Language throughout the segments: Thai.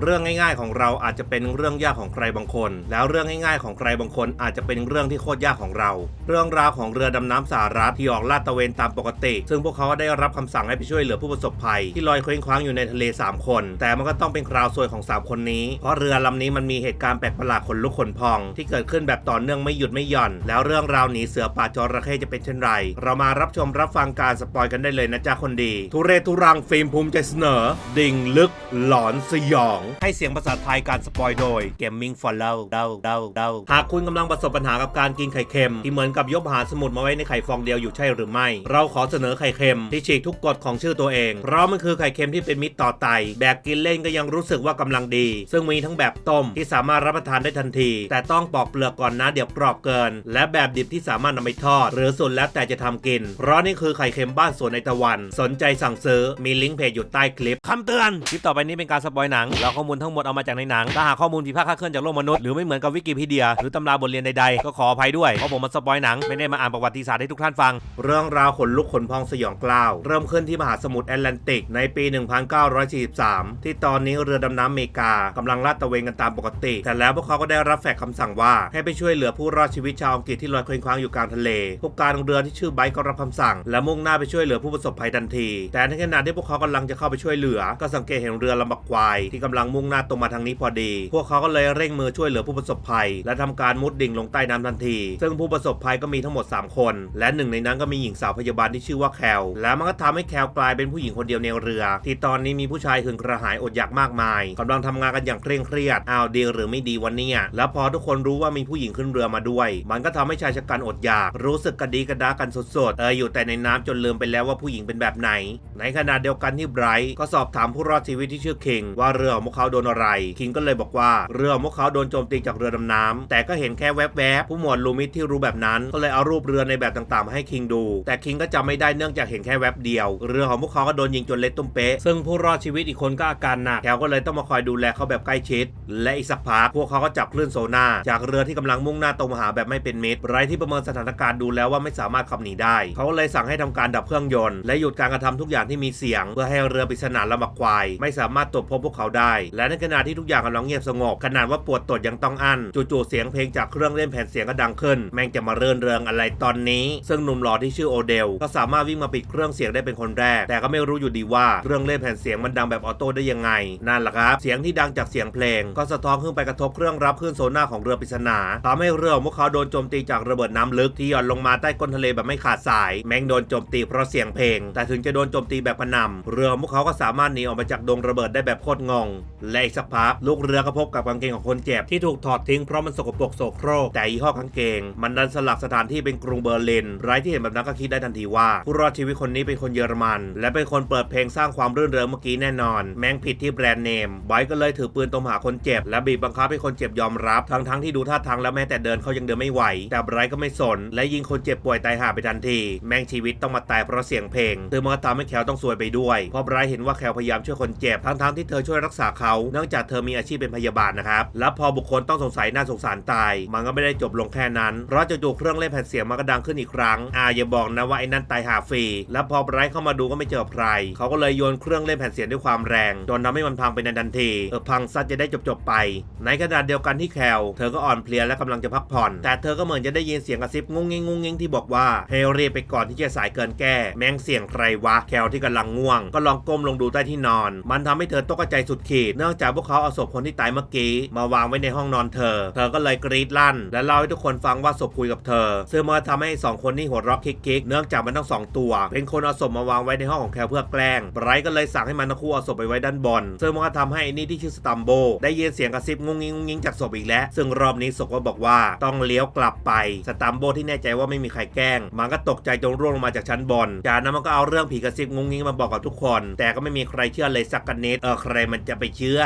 เรื่องง่ายๆของเราอาจจะเป็นเรื่องยากของใครบางคน แล้วเรื่องง่ายๆของใครบางคนอาจจะเป็นเรื่องที่โคตรยากของเรา เรื่องราวของเรือดำน้ำสหรัฐที่ออกลาดตระเวนตามปกติ ซึ่งพวกเขาได้รับคำสั่งให้ไปช่วยเหลือผู้ประสบภัย ที่ลอยเคว้งคว้างอยู่ในทะเล 3 คน แต่มันก็ต้องเป็นคราวซวยของ 3 คนนี้ เพราะเรือลำนี้มันมีเหตุการณ์แปลกประหลาดขนลุกขนพอง ที่เกิดขึ้นแบบต่อเนื่องไม่หยุดไม่หย่อน แล้วเรื่องราวหนีเสือป่าจระเข้จะเป็นเช่นไร เรามารับชมรับฟังการสปอยกันได้เลยนะจ๊ะคนดี ทุเรศทุรังฟิล์มภูมิใจเสนอ ดิ่งลึกหลอนสยองให้เสียงภาษาไทยการสปอยโดย Gaming for l o v เดาเดาเดาหากคุณกำลังประสบปัญหากับการกินไข่เค็ม ที่เหมือนกับยกหาสมุทรมาไว้ในไข่ฟองเดียวอยู่ใช่หรือไม่ เราขอเสนอไข่เค็มที่ฉีกทุกกฎของชื่อตัวเอง เพราะมันคือไข่เค็มที่เป็นมิตรต่อไตแบกกินเล่นก็ยังรู้สึกว่ากำลังดี ซึ่งมีทั้งแบบต้มที่สามารถรับประทานได้ทันที แต่ต้องปอกเปลือกก่อนนะเดี๋ยวกรอบเกิน และแบบดิบที่สามารถนำไปทอด หรือสุดแล้วแต่จะทำกิน เพราะนี่คือไข่เค็มบ้านสวนในตะวัน สนใจสั่งซื้อมีลิงก์เพจอยู่ใต้คลิปคำเตือนคลิปต่อไปนี้เป็นการสปอยหนังแล้วข้อมูลทั้งหมดเอามาจากในหนังถ้าหากข้อมูลผิดพลาดคลาดเคลื่อนจากโลกมนุษย์หรือไม่เหมือนกับวิกิพีเดีย หรือตำราบทเรียนใดๆ ก็ขออภัยด้วย เพราะผมมาสปอยหนังไม่ได้มาอ่านประวัติศาสตร์ให้ทุกท่านฟัง เรื่องราวขนลุกขนพองสยองกล้าว เริ่มขึ้นที่มหาสมุทรแอตแลนติกในปี 1943 ที่ตอนนี้เรือดำน้ำอเมริกากำลังลาดตระเวนกันตามปกติ แต่แล้วพวกเขาก็ได้รับแฟกคำสั่งว่าให้ไปช่วยเหลือผู้รอดชีวิตชาวอังกฤษที่ลอยเคว้งคว้างอยู่กลางทะเลผู้การเรือที่ชื่อไบค์ก็รับคำสั่ง และมุ่งหน้าไปช่วยเหลือผู้ประสบภัยทันที แต่ในขณะที่พวกเขากำลังจะเข้าไปช่วยเหลือ ก็สังเกตเห็นเรือลำบักควายที่กำลังมุ่งหน้าตรงมาทางนี้พอดี พวกเขาก็เลยเร่งมือช่วยเหลือผู้ประสบภัย และทำการมุดดิ่งลงใต้น้ำทันที ซึ่งผู้ประสบภัยก็มีทั้งหมด 3 คน และหนึ่งในนั้นก็มีหญิงสาวพยาบาลที่ชื่อว่าแคลและมันก็ทำให้แคลกลายเป็นผู้หญิงคนเดียวในเรือ ที่ตอนนี้มีผู้ชายถึงกระหายอดอยากมากมายกำลังทำงานกันอย่างเคร่งเครียดอ้าวดีหรือไม่ดีวันนี้แล้วพอทุกคนรู้ว่ามีผู้หญิงขึ้นเรือมาด้วย มันก็ทำให้ชายชะกันอดอยาก รู้สึกกระดีกระดากันสดๆเอออยู่แต่ในน้ำจนลืมไปแล้วว่าผู้หญิงเป็นแบบไหน ในขณะเดียวกันที่ไบรท์ก็สอบถามผู้รอดชีวิตที่ชื่อคิงว่าเรือของวกเขาโดนอะไร คิงก็เลยบอกว่าเรือของพวกเขาโดนโจมตีจากเรือดำน้ำแต่ก็เห็นแค่แวบๆผู้หมวดลูมิทที่รู้แบบนั้น ก็เลยเอารูปเรือในแบบต่างๆมาให้คิงดู แต่คิงก็จำไม่ได้เนื่องจากเห็นแค่แวบเดียว เรือของพวกเขาก็โดนยิงจนเละตุ้มเป๊ะซึ่งผู้รอดชีวิตอีกคนก็อาการหนักแถวก็เลยต้องมาคอยดูแลเขาแบบใกล้ชิด และอีกสักพักพวกเขาก็จับคลื่นโซน่าจากเรือที่กำลังมุ่งหน้าตรงมาหาแบบไม่เป็นมิตรไรท์ที่ประเมินสถานการณ์ดูแล้วว่าไม่สามารถขับหนีได้ เขาเลยสั่งให้ทำการดับเครื่องยนต์และหยุดการกระทำทุกอย่างที่มีเสียง เพื่อให้เรือปริศนาลำบักควาย ไม่สามารถตรวจพบพวกเขาได้และในขณะที่ทุกอย่างกำลังเงียบสงบขนาดว่าปวดตดยังต้องอั้นจู่ๆเสียงเพลงจากเครื่องเล่นแผ่นเสียงก็ดังขึ้น แม่งจะมาเรินเริงอะไรตอนนี้ ซึ่งหนุ่มหล่อที่ชื่อโอเดล ก็สามารถวิ่งมาปิดเครื่องเสียงได้เป็นคนแรก แต่ก็ไม่รู้อยู่ดีว่าเครื่องเล่นแผ่นเสียงมันดังแบบออโต้ได้ยังไงนั่นแหละครับ เสียงที่ดังจากเสียงเพลง ก็สะท้อนขึ้นไปกระทบเครื่องรับคลื่นโซน่าของเรือปริศนาทำให้เรือของพวกเขาโดนโจมตีจากระเบิดน้ำลึกที่หย่อนลงมาใต้ก้นทะเลแบบไม่ขาดสาย แม่งโดนโจมตีเพราะเสียงเพลง แต่ถึงจะโดนโจมตีแบบกระหน่ำเรือของพวกเขาก็สามารถหนีออกมาจากดงระเบิดได้แบบโคตรงงและอีกสักพักลูกเรือก็พบกับกางเกงของคนเจ็บที่ถูกถอดทิ้งเพราะมันสกปรกโสโครกแต่ยี่ห้อกางเกง มันดันสลักสถานที่เป็นกรุงเบอร์ลินไรที่เห็นแบบนั้นก็คิดได้ทันทีว่า ผู้รอดชีวิตคนนี้เป็นคนเยอรมัน และเป็นคนเปิดเพลงสร้างความรื่นเริงเมื่อกี้แน่นอน แม่งผิดที่แบรนด์เนมไบร์ก็เลยถือปืนตรงหาคนเจ็บ และบีบบังคับให้คนเจ็บยอมรับทั้งทั้งที่ดูท่าทางแล้วแม้แต่เดินเขายังเดินไม่ไหว แต่ไบรก็ไม่สน และยิงคนเจ็บป่วยตายหาไปทันที แม่งชีวิตต้องมาตายเพราะเสียงเพลงซึ่งมันก็ทำให้แคลต้องซวยไปด้วยเพราะไบรเห็นว่าแคลพยายามช่วยคนเจ็บทั้งทั้งที่เธอช่วยรักษาเขาเนื่องจากเธอมีอาชีพเป็นพยาบาลนะครับและพอบุคคลต้องสงสัยน่าสงสารตาย มันก็ไม่ได้จบลงแค่นั้นเพราะจู่ๆเครื่องเล่นแผ่นเสียงมันก็ดังขึ้นอีกครั้งอ่าอย่าบอกนะว่าไอ้นั่นตายหาฟรีและพอไบรท์เข้ามาดูก็ไม่เจอใครเขาก็เลยโยนเครื่องเล่นแผ่นเสียงด้วยความแรงจนทำให้มันพังไปในทันทีเออพังซะจะได้จบๆไป ในขณะเดียวกันที่แคลเธอก็อ่อนเพลียและกำลังจะพักผ่อน แต่เธอก็เหมือนจะได้ยินเสียงกระซิบงุ้งงิ้งงุ้งงิ้งที่บอกว่าให้รีบไปก่อนที่จะสายเกินแก้แม่งเสียงใครวะแคลที่กำลังง่วง ก็ลองก้มลงดูใต้ที่นอน มันทำให้เธอตกใจสุดขีดเนื่องจากพวกเขาเอาศพคนที่ตายเมื่อกี้ มาวางไว้ในห้องนอนเธอ เธอก็เลยกรีดลั่น และเล่าให้ทุกคนฟังว่าศพคุยกับเธอ ซึ่งมันก็ทำให้สองคนนี่หัวเราะคิกๆ เนื่องจากมันทั้งสองตัว เป็นคนเอาศพมาวางไว้ในห้องของแคลเพื่อแกล้งไบรท์ก็เลยสั่งให้มันทั้งคู่เอาศพไปไว้ด้านบน ซึ่งมันก็ทำให้ไอ้นี่ที่ชื่อสตัมโบได้ยินเสียงกระซิบงุ้งงิ้งงุ้งงิ้งจากศพอีกแล้ว ซึ่งรอบนี้ศพก็บอกว่าต้องเลี้ยวกลับไป สตัมโบที่แน่ใจว่าไม่มีใครแกล้ง มันก็ตกใจจนร่วงลงมาจากชั้นบน จากนั้นมันก็เอาเรื่องผีกระซิบงุ้งงิ้งมาบอกกับทุกคน แต่ก็ไม่มีใครเชื่อเลยสักกันนิด เออใครมันจะไปเชื่อ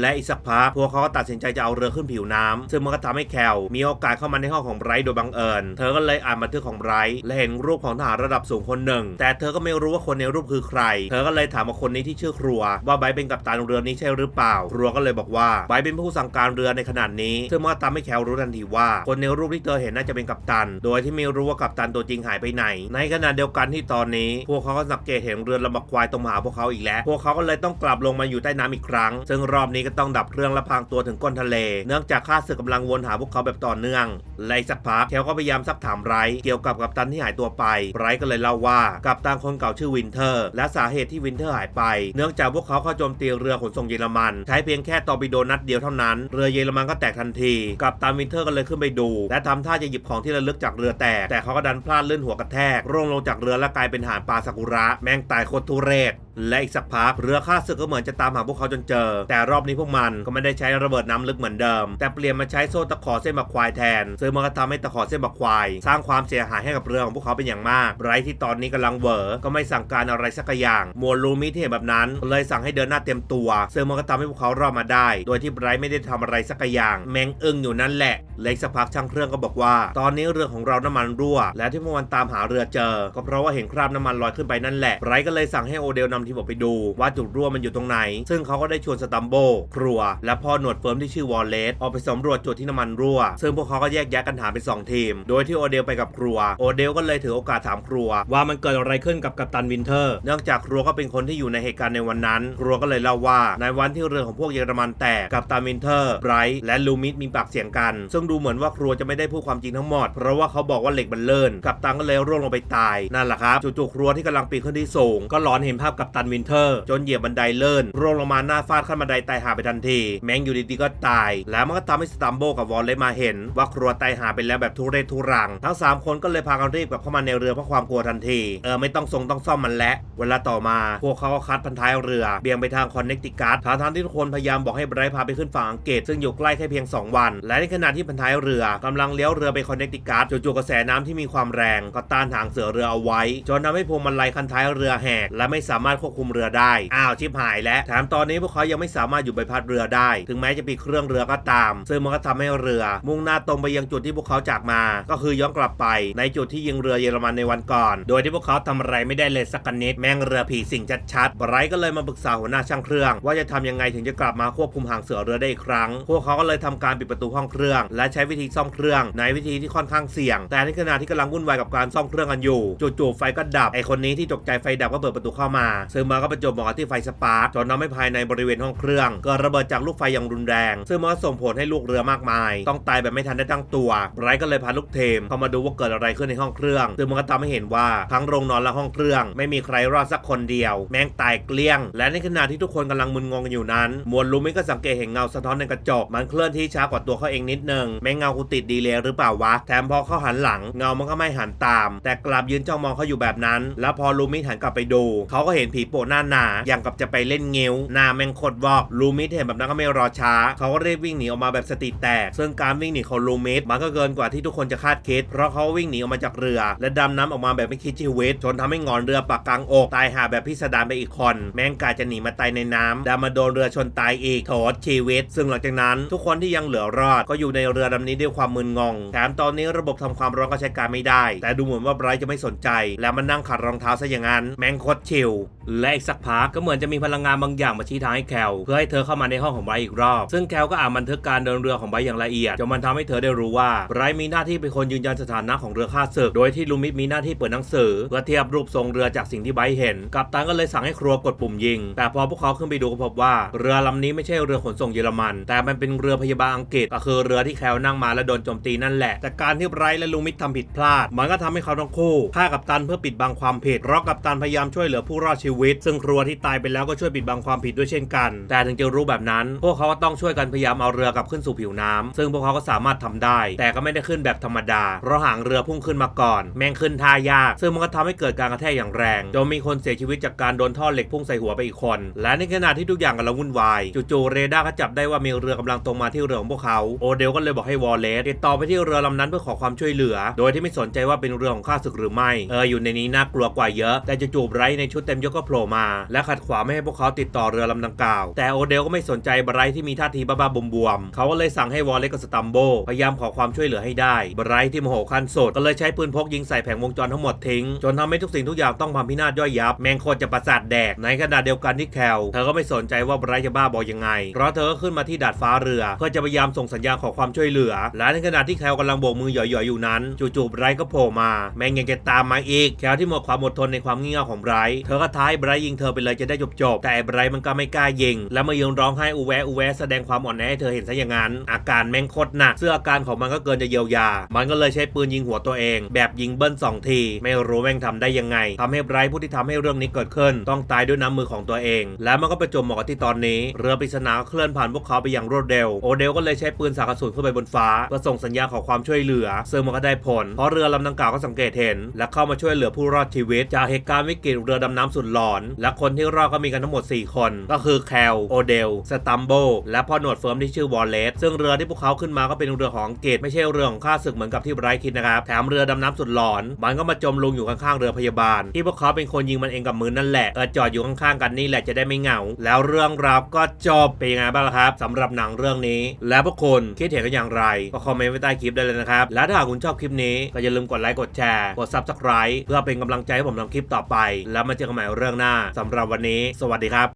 และอีกสักพักพวกเขาก็ตัดสินใจจะเอาเรือขึ้นผิวน้ำซึ่งมันก็ทำให้แคลมีโอกาสเข้ามาในห้องของไบรท์โดยบังเอิญ เธอก็เลยอ่านบันทึกของไบรท์และเห็นรูปของทหารระดับสูงคนหนึ่ง แต่เธอก็ไม่รู้ว่าคนในรูปคือใคร เธอก็เลยถามมาคนนี้ที่ชื่อครัว ว่าไบรท์เป็นกัปตันเรือนี้ใช่หรือเปล่า ครัวก็เลยบอกว่าไบรท์เป็นผู้สั่งการเรือในขนาดนี้ ซึ่งมันก็ทำให้แคลรู้ทันทีว่า คนในรูปที่เธอเห็นน่าจะเป็นกัปตัน โดยที่ไม่รู้ว่ากัปตันตัวจริงหายไปไหน ในขณะเดียวกันที่ตอนนี้ พวกเขาก็สังเกตเห็นเรือลำบักควายตรงมหาพวกเขาอีกแล้ว พวกเขาก็เลยต้องกลับลงมาอยู่ใต้น้ำอีกครั้งง ซึ่งรอบนี้ก็ต้องดับเครื่องและพรางตัวถึงก้นทะเล เนื่องจากข้าศึกกำลังวนหาพวกเขาแบบต่อเนื่องและสักพักแคลก็พยายามซักถามไรเกี่ยวกับกัปตันที่หายตัวไป ไรก็เลยเล่าว่ากัปตันคนเก่าชื่อวินเทอร์ และสาเหตุที่วินเทอร์หายไป เนื่องจากพวกเขาเข้าโจมตีเรือขนส่งเยอรมัน ใช้เพียงแค่ตอร์ปิโดนัดเดียวเท่านั้น เรือเยอรมันก็แตกทันที กัปตันวินเทอร์ก็เลยขึ้นไปดู และทำท่าจะหยิบของที่ระลึกจากเรือแตก แต่เขาก็ดันพลาดลื่นหัวกระแทก ร่วงลงจากเรือและกลายเป็นหานปลาซากุระ แม่งตายโคตรทุเรศและอีกสักพักเรือข้าศึกก็เหมือนจะตามหาพวกเขาจนเจอ แต่รอบนี้พวกมันก็ไม่ได้ใช้ระเบิดน้ำลึกเหมือนเดิม แต่เปลี่ยนมาใช้โซ่ตะขอเส้นบักควายแทนซึ่งมันก็ทำให้ตะขอเส้นบักควาย สร้างความเสียหายให้กับเรือของพวกเขาเป็นอย่างมากไรที่ตอนนี้กำลังเหวอก็ไม่สั่งการอะไรสักอย่างมัวลูมิที่เห็นแบบนั้น เลยสั่งให้เดินหน้าเต็มตัวซึ่งมันก็ทำให้พวกเขารอดมาได้ โดยที่ไรไม่ได้ทำอะไรสักอย่าง แมงอึ้งอยู่นั่นแหละเล็กสักพักช่างเครื่องก็บอกว่า ตอนนี้เรือของเราน้ำมันรั่ว และที่พวกมันตามหาเรือเจอ ก็เพราะว่าเห็นคราบน้ำมันลอยขึ้นไปนั่นแหละไรก็เลยสั่งให้โอเดลนำทีมออกไปดูว่าจุดรั่วมันอยู่ตรงไหน ซึ่งเขาก็ได้ชวนสตัมโบครัว และพ่อหนวดเฟิร์มที่ชื่อวอลเลสออกไปสำรวจจุดที่น้ำมันรั่ว ซึ่งพวกเขาก็แยกแยะกันหาเป็น2ทีม โดยที่โอเดลไปกับครัว โอเดลก็เลยถือโอกาสถามครัว ว่ามันเกิดอะไรขึ้นกับกัปตันวินเทอร์ เนื่องจากครัวก็เป็นคนที่อยู่ในเหตุการณ์ในวันนั้น ครัวก็เลยเล่าว่าในวันที่เรือของพวกเยอรมันแตกกัปตันวินเทอร์ไบรท์และลูมิดมีปากเสียงกัน ซึ่งดูเหมือนว่าครัวจะไม่ได้พูดความจริงทั้งหมด เพราะว่าเขาบอกว่าเหล็กมันเลื่อนกัปตันก็เลยร่วงลงไปตายนั่นแหละครับจู่ๆครัวที่กำลังปีนขึ้นที่สูงก็หลอนเห็นภาพกัปตันวินเทอร์ จนเหยียบบันไดเลื่อนร่วงลงมาหน้าฟาดขั้นบันไดตายหาไปทันที แมงอยู่ดีๆก็ตาย แล้วมันก็ทำให้สตัมโบกับวอลเลสมาเห็น ว่าครัวตายหาไปแล้วแบบทุเรศทุรัง ทั้งสามคนก็เลยพากันรีบกลับเข้ามาในเรือเพราะความกลัวทันที เออไม่ต้องทรงต้องซ่อมมันแล้วเวลาต่อมาพวกเขาก็คัดพันท้ายเรือเบี่ยงไปทางคอนเนคติคัตทางทางที่ทุกคนพยายามบอกให้ไบรท์พาไปขึ้นฝั่งอังกฤษซึ่งอยู่ใกล้แค่เพียง 2 วัน และในขณะที่พันท้ายเรือกำลังเลี้ยวเรือไปคอนเนคติคัตจู่ๆกระแสน้ำที่มีความแรงก็ต้านทางเสือเรือเอาไว้ จนทำให้พวงมาลัยคันท้ายเรือแหกและไม่สามารถควบคุมเรือได้ อ้าวชิบหายแล้วแถมตอนนี้พวกเขายังไม่สามารถอยู่ใบพัดเรือได้ ถึงแม้จะปิดเครื่องเรือก็ตาม ซึ่งมันก็ทำให้เรือ มุ่งหน้าตรงไปยังจุดที่พวกเขาจากมา ก็คือย้อนกลับไปในจุดที่ยิงเรือเยอรมันในวันก่อน โดยที่พวกเขาทำอะไรไม่ได้เลยสักนิดแม่งเรือผีสิงชัดๆไบรท์ก็เลยมาปรึกษาหัวหน้าช่างเครื่อง ว่าจะทำยังไงถึงจะกลับมาควบคุมหางเสือเรือได้อีกครั้ง พวกเขาก็เลยทำการปิดประตูห้องเครื่อง และใช้วิธีซ่อมเครื่อง ในวิธีที่ค่อนข้างเสี่ยง แต่ในขณะที่กำลังวุ่นวายกับการซ่อมเครื่องกันอยู่จู่ๆไฟก็ดับไอคนนี้ที่ตกใจไฟดับก็เปิดประตูเข้ามาซึ่งมันก็ประจบเหมาะกับที่ไฟสปาร์กจนทำให้ภายในบริเวณห้องเครื่องเกิดระเบิดจากลูกไฟอย่างรุนแรง ซึ่งมันก็ส่งผลให้ลูกเรือมากมาย ต้องตายแบบไม่ทันได้ตั้งตัวไบรท์ก็เลยพาลูกเทมเข้ามาดูว่าเกิดอะไรขึ้นในห้องเครื่อง ซึ่งมันก็ทำให้เห็นว่าทั้งโรงนอนและห้องเครื่อง ไม่มีใครรอดสักคนเดียว แม่งตายเกลี้ยง และในขณะที่ทุกคนกำลังมึนงงกันอยู่นั้น มวลลูมิก็สังเกตเห็นเงาสะท้อนในกระจกมันเคลื่อนที่ช้ากว่าตัวเขาเองนิดนึงแม่งเงากูติดดีเลยหรือเปล่าวะแถมพอเขาหันหลังเงามันก็ไม่หันตาม แต่กลับยืนจ้องมองเขาอยู่แบบนั้น แล้วพอลูมิหันกลับไปดูเขาก็เห็นผีโปะหน้าหนาอย่างกับจะไปเล่นเงี้ยวหน้าแมงโคตรวอกลูมิเห็นแบบนั้นก็ไม่รอช้า เขาก็รีบวิ่งหนีออกมาแบบสติแตก ซึ่งการวิ่งหนีของลูมิมันก็เกินกว่าที่ทุกคนจะคาดคิด เพราะเขาวิ่งหนีออกมาจากเรือ และดำน้ำออกมาแบบไม่คิดชีวิตจนทำให้งอนเรือปักกลางอกตายหาแบบพิสดารไปอีกคน แมงกาจะหนีมาตายในน้ำดันมาโดนเรือชนตายอีกโถชีวิต ซึ่งหลังจากนั้น ทุกคนที่ยังเหลือรอดก็อยู่ในเรือลำนี้ด้วยความมึนงงแถมตอนนี้ระบบทำความร้อนก็ใช้การไม่ได้ แต่ดูเหมือนว่าไบรท์จะไม่สนใจ แล้วมันนั่งขัดรองเท้าซะอย่างนั้นแมงคตรชิลและอีกสักพักก็เหมือนจะมีพลังงานบางอย่างมาชี้ทางให้แคลเพื่อให้เธอเข้ามาในห้องของไบรท์อีกรอบ ซึ่งแคลก็อ่านบันทึกการเดินเรือของไบรท์อย่างละเอียดจนมันทำให้เธอได้รู้ว่าไบรท์มีหน้าที่เป็นคนยืนยันสถานะของเรือข้าศึกโดยที่ลูมิดมีหน้าที่เปิดหนังสือเพื่อเทียบรูปทรงเรือจากสิ่งที่ไบรท์เห็น กัปตันก็เลยสั่งให้ครัวกดปุ่มยิง แต่พอพวกเขาขึ้นไปดูก็พบว่าเรือลำนี้ไม่ใช่เรือขนส่งเยอรมัน แต่มันเป็นเรือพยาบาลอังกฤษก็คือเรือที่แคลนั่งมาและโดนโจมตีนั่นแหละแต่การที่ไบรท์และลูมิดทำผิดพลาด มันก็ทำให้เขาทั้งคู่ฆ่ากัปตันเพื่อปิดบังความผิดเพราะกัปตันพยายามช่วยเหลือผู้รอดชีวิตซึ่งครัวที่ตายไปแล้วก็ช่วยปิดบังความผิดด้วยเช่นกัน แต่ถึงจะรู้แบบนั้น พวกเขาก็ต้องช่วยกันพยายามเอาเรือกลับขึ้นสู่ผิวน้ำซึ่งพวกเขาก็สามารถทำได้ แต่ก็ไม่ได้ขึ้นแบบธรรมดา เพราะหางเรือพุ่งขึ้นมาก่อน แม่งขึ้นท่ายาก ซึ่งมันก็ทำให้เกิดการกระแทกอย่างแรงจนมีคนเสียชีวิตจากการโดนท่อเหล็กพุ่งใส่หัวไปอีกคน และในขณะที่ทุกอย่างกำลังวุ่นวายจู่ๆเรดาร์ก็จับได้ว่ามีเรือกำลังตรงมาที่เรือของพวกเขาโอเดลก็เลยบอกให้วอลเลสติดต่อไปที่เรือลำนั้นเพื่อขอความช่วยเหลือ โดยที่ไม่สนใจว่าเป็นเรือของข้าศึกหรือไม่เอออยู่ในนี้น่ากลัวกว่าเยอะ แต่จู่ๆไรในชุดเต็มยศก็โผผล่มา และขัดขวางไม่ให้พวกเขาติดต่อเรือลำดังกล่าว แต่โอเดลก็ไม่สนใจไบรท์ที่มีท่าทีบ้าๆบวมๆเขาก็เลยสั่งให้วอลเลสกับสตัมโบพยายามขอความช่วยเหลือให้ได้ไบรท์ที่โมโหขั้นสุดก็เลยใช้ปืนพกยิงใส่แผงวงจรทั้งหมดทิ้ง จนทำให้ทุกสิ่งทุกอย่างต้องพังพินาศย่อยยับ แมงโคตรจะประสาทแดกในขณะเดียวกันที่แคลเธอก็ไม่สนใจว่าไบรท์จะบ้าบอยังไง เพราะเธอก็ขึ้นมาที่ดาดฟ้าเรือเพื่อจะพยายามส่งสัญญาณขอความช่วยเหลือ และในขณะที่แคลกำลังโบกมือหย่อยๆอยู่นั้นจู่ๆไบรท์ก็โผล่มา แมงยังจะตามมาอีกแคลที่หมดความอดทนในความงี่เง่าของไบรท์เธอก็ท้าให้ไบรท์ยิงเธอไปเลยจะได้จบๆแต่ไบรท์มันก็ไม่กล้ายิง แล้วมายืนร้องไห้อูแวะอูแวะแสดงความอ่อนแอให้เธอเห็นซะอย่างนั้น อาการแม่งโคตรหนักซึ่งอาการของมันก็เกินจะเยียวยา มันก็เลยใช้ปืนยิงหัวตัวเอง แบบยิงเบิ้ลสองที ไม่รู้แม่งทำได้ยังไงทำให้ไบรท์ผู้ที่ทำให้เรื่องนี้เกิดขึ้น ต้องตายด้วยน้ำมือของตัวเอง แล้วมันก็ไปจวบเหมาะกับที่ตอนนี้ เรือปริศนาเคลื่อนผ่านพวกเขาไปอย่างรวดเร็วโอเดลก็เลยใช้ปืนสากกระสุนขึ้นไปบนฟ้าเพื่อส่งสัญญาณขอความช่วยเหลือ ซึ่งมันก็ได้ผลเพราะเรือลำดังกล่าวก็สังเกตเห็น และเข้ามาช่วยเหลือผู้รอดชีวิตจากเหตุการณ์วิกฤตเรือดำน้ำสุดหลอนและคนที่รอดก็มีกันทั้งหมด 4 คน ก็คือแคลโอเดลสตัมโบและพ่อหนวดเฟิร์มที่ชื่อวอลเลสซึ่งเรือที่พวกเขาขึ้นมาก็เป็นเรือของอังกฤษไม่ใช่เรือของข้าศึกเหมือนกับที่ไบรท์คิดนะครับแถมเรือดำน้ำสุดหลอนมันก็มาจมลงอยู่ข้างๆเรือพยาบาล ที่พวกเขาเป็นคนยิงมันเองกับมือนั่นแหละเออจอดอยู่ข้างๆกันนี่แหละจะได้ไม่เหงา แล้วเรื่องราวก็จบเป็นยังไงบ้างล่ะครับสำหรับหนังเรื่องนี้ แล้วพวกคุณคิดเห็นกันอย่างไร ก็คอมเมนต์ไว้ใต้คลิปได้เลยนะครับและถ้าหากคุณชอบคลิปนี้ก็อย่าลืมกดไลค์กดแชร์กด subscribe เพื่อเป็นกำลังใจให้ผมทำคลิปต่อไป แล้วมาเจอกันใหม่เรื่องหน้าสำหรับวันนี้ สวัสดีครับ